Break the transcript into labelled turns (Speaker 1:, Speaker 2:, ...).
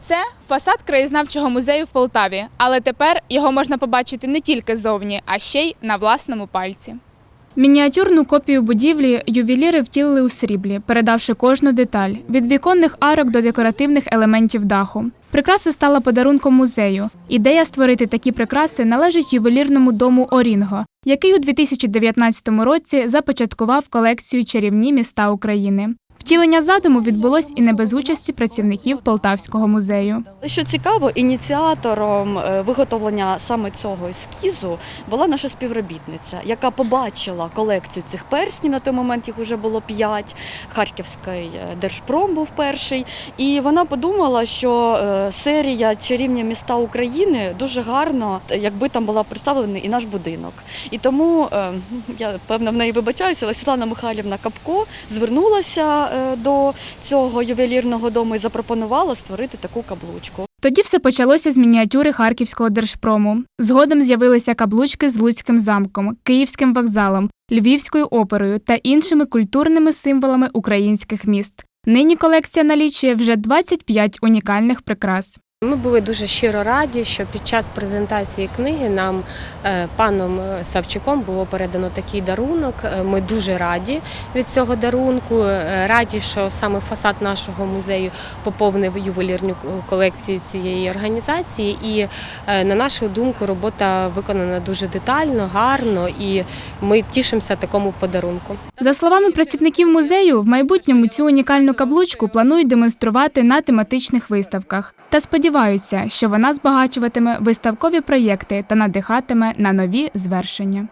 Speaker 1: Це фасад краєзнавчого музею в Полтаві, але тепер його можна побачити не тільки зовні, а ще й на власному пальці. Мініатюрну копію будівлі ювеліри втілили у сріблі, передавши кожну деталь від віконних арок до декоративних елементів даху. Прикраса стала подарунком музею. Ідея створити такі прикраси належить ювелірному дому Орінго, який у 2019 році започаткував колекцію чарівні міста України. Втілення задуму відбулось і не без участі працівників Полтавського музею.
Speaker 2: Що цікаво, ініціатором е, виготовлення саме цього ескізу була наша співробітниця, яка побачила колекцію цих перснів. На той момент їх вже було п'ять. Харківський е, держпром був перший. І вона подумала, що е, серія чарівні міста України дуже гарно, якби там була представлений і наш будинок. І тому я певно в неї вибачаюся, але Світлана Михайлівна Капко звернулася до цього ювелірного дому і запропонувала створити таку каблучку.
Speaker 1: Тоді все почалося з мініатюри Харківського держпрому. Згодом з'явилися каблучки з Луцьким замком, Київським вокзалом, Львівською оперою та іншими культурними символами українських міст. Нині колекція налічує вже 25 унікальних прикрас.
Speaker 3: Ми були дуже щиро раді, що під час презентації книги нам е, паном Савчуком було передано такий дарунок. Е, Ми дуже раді від цього дарунку. е, Раді, що саме фасад нашого музею поповнив ювелірну колекцію цієї організації. І е, на нашу думку, робота виконана дуже детально, гарно, і ми тішимося такому подарунку.
Speaker 1: За словами працівників музею, в майбутньому цю унікальну каблучку планують демонструвати на тематичних виставках та сподіваються, що вона збагачуватиме виставкові проєкти та надихатиме на нові звершення.